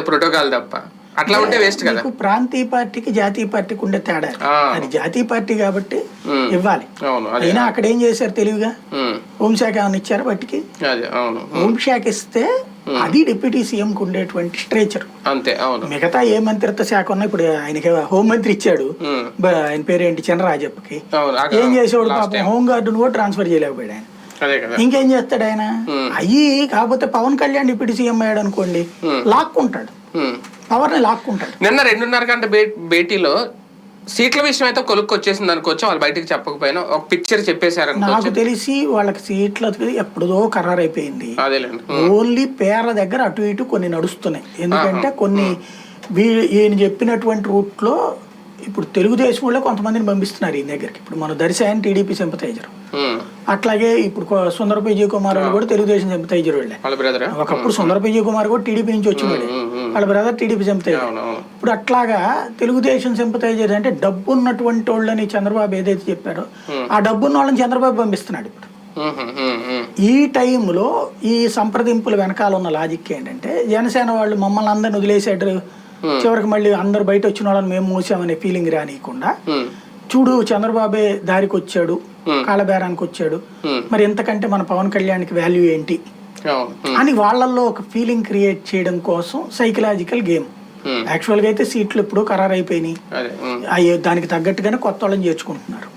Protocol తప్ప. అట్లా ఉంటే వేస్ట్ కదా. ప్రాంతీయ పార్టీకి జాతీయ పార్టీకి ఉండే తేడా. అది. జాతీయ పార్టీ కాబట్టి. ఇవ్వాలి. అయినా అక్కడ ఏం చేశారు తెలివిగా? హోంశాఖ ఏమైనా ఇచ్చారు బట్టికి హోంశాఖ ఇస్తే అది డిప్యూటీ సీఎంకి ఉండేటువంటి స్ట్రేచర్. అంతే అవును. మిగతా ఏ మంత్రిత్వ శాఖ ఉన్నా ఇప్పుడు ఆయనకి హోంమంత్రి ఇచ్చాడు. ఉమ్, బ- ఆయన పేరేంటి? చంద్రరాజప్పకి. అవును అక్కడ ఏం చేసేవాడు పాపం? time. హోం గార్డును కూడా ట్రాన్స్ఫర్ చేయలేకపోయాడు ఆయన. ఇంకేం చేస్తాడు ఆయన. అయ్యి కాకపోతే పవన్ కళ్యాణ్ డిప్యూటీ సీఎం అయ్యాడు అనుకోండి. లాక్కుంటాడు. పవర్ని లాక్కుంటాడు. నిన్న రెండున్నర గంట భేటీలో సీట్ల విషయం అయితే కొలుక్కు వచ్చేసింది అనుకోవచ్చు వాళ్ళు బయటికి చెప్పకపోయినా. ఒక పిక్చర్ చెప్పేశారు నాకు తెలిసి వాళ్ళకి సీట్లకి ఎప్పుడుదో ఖరారు అయిపోయింది ఓన్లీ పేర్ల దగ్గర అటు ఇటు కొన్ని నడుస్తున్నాయి. ఎందుకంటే కొన్ని వీ- ఈయన చెప్పినటువంటి రూట్లో ఇప్పుడు తెలుగుదేశం వాళ్ళు కొంతమందిని పంపిస్తున్నారు ఈయన దగ్గరికి. ఇప్పుడు మన దర్శన్ టీడీపీ సింపతైజర్. అట్లాగే ఇప్పుడు సుందరపై విజయ్ కుమార్ కూడా తెలుగుదేశం వాళ్ళ బ్రదర్? ఒకప్పుడు సుందరపై విజయ్ కుమార్ కూడా టీడీపీ నుంచి వచ్చినాడు వాళ్ళ బ్రదర్ టీడీపీ అవును ఇప్పుడు అట్లాగా తెలుగుదేశం సింపతైజర్ అంటే డబ్బు ఉన్నటువంటి వాళ్ళని చంద్రబాబు ఏదైతే చెప్పారో ఆ డబ్బు ఉన్న వాళ్ళని చంద్రబాబు పంపిస్తున్నాడు ఇప్పుడు. ఈ టైంలో ఈ సంప్రదింపుల వెనకాల ఉన్న లాజిక్ ఏంటంటే జనసేన వాళ్ళు మమ్మల్ని అందరిని వదిలేసాడు చివరికి మళ్ళీ అందరు బయట వచ్చిన వాళ్ళని మేము మూసామనే ఫీలింగ్ రానియకుండా. చూడు చంద్రబాబే దారికి వచ్చాడు కాళ్ళబేరానికి వచ్చాడు. మరి ఎంతకంటే మన పవన్ కళ్యాణ్కి వాల్యూ ఏంటి? అని వాళ్ళల్లో ఒక ఫీలింగ్ క్రియేట్ చేయడం కోసం సైకలాజికల్ గేమ్ ఉమ్. యాక్చువల్గా అయితే సీట్లు ఎప్పుడో ఖరారు అయిపోయినాయి దానికి తగ్గట్టుగానే కొత్త వాళ్ళని చేర్చుకుంటున్నారు.